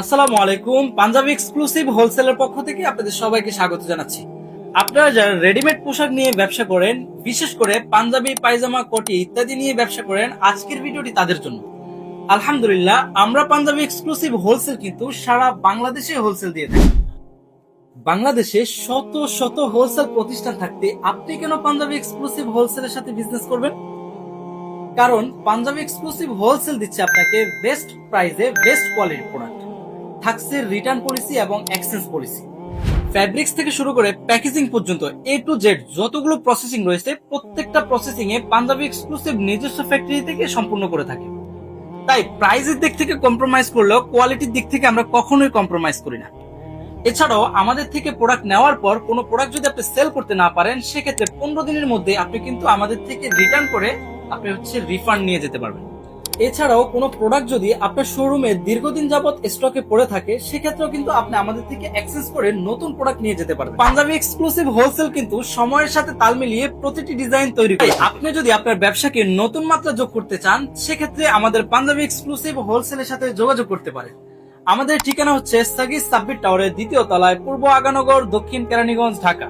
আসসালামু আলাইকুম। পাঞ্জাবি এক্সক্লুসিভ হোলসেলের পক্ষ থেকে আপনাদের সবাইকে স্বাগত জানাচ্ছি। আপনারা যারা রেডিমেড পোশাক নিয়ে ব্যবসা করেন, বিশেষ করে পাঞ্জাবি, পায়জামা, কোটি ইত্যাদি নিয়ে ব্যবসা করেন, আজকের ভিডিওটি তাদের জন্য। আলহামদুলিল্লাহ, আমরা পাঞ্জাবি এক্সক্লুসিভ হোলসেল কিন্তু সারা বাংলাদেশে হোলসেল দিয়ে থাকি। বাংলাদেশে শত শত হোলসেল প্রতিষ্ঠান থাকতে আপনি কেন পাঞ্জাবি এক্সক্লুসিভ হোলসেলের সাথে বিজনেস করবেন? কারণ পাঞ্জাবি এক্সক্লুসিভ হোলসেল দিচ্ছে আপনাকে বেস্ট প্রাইসে বেস্ট কোয়ালিটির প্রোডাক্ট থাকছে রিটার্ন পলিসি এবং এক্সচেঞ্জ পলিসি ফ্যাব্রিক্স থেকে শুরু করে প্যাকেজিং পর্যন্ত এ টু জেড যতগুলো প্রসেসিং রয়েছে, প্রত্যেকটা প্রসেসিং এ পাঞ্জাবি এক্সক্লুসিভ নিজস্ব ফ্যাক্টরি থেকে সম্পূর্ণ করে থাকে। তাই প্রাইজের দিক থেকে কম্প্রোমাইজ করলেও কোয়ালিটির দিক থেকে আমরা কখনোই কম্প্রোমাইজ করি না। এছাড়াও আমাদের থেকে প্রোডাক্ট নেওয়ার পর কোনো প্রোডাক্ট যদি আপনি সেল করতে না পারেন, সেক্ষেত্রে পনেরো দিনের মধ্যে আপনি কিন্তু আমাদের থেকে রিটার্ন করে আপনি হচ্ছে রিফান্ড নিয়ে যেতে পারবেন। এছাড়াও কোনো প্রোডাক্ট যদি আপনার শোরুমে দীর্ঘদিন যাবত স্টকে পড়ে থাকে, সেক্ষেত্রেও কিন্তু আপনি আমাদের থেকে অ্যাক্সেস করে নতুন প্রোডাক্ট নিয়ে যেতে পারবেন। পাঞ্জাবি এক্সক্লুসিভ হোলসেল কিন্তু সময়ের সাথে তাল মিলিয়ে প্রতিটি ডিজাইন তৈরি করে আপনি যদি আপনার ব্যবসাকে নতুন মাত্রা যোগ করতে চান, সেক্ষেত্রে আমাদের পাঞ্জাবি এক্সক্লুসিভ হোলসেলের সাথে যোগাযোগ করতে পারেন। আমাদের ঠিকানা হচ্ছে সাগিস সাব্বির টাওয়ারের দ্বিতীয় তলায় পূর্ব আগানগর, দক্ষিণ কেরানীগঞ্জ, ঢাকা।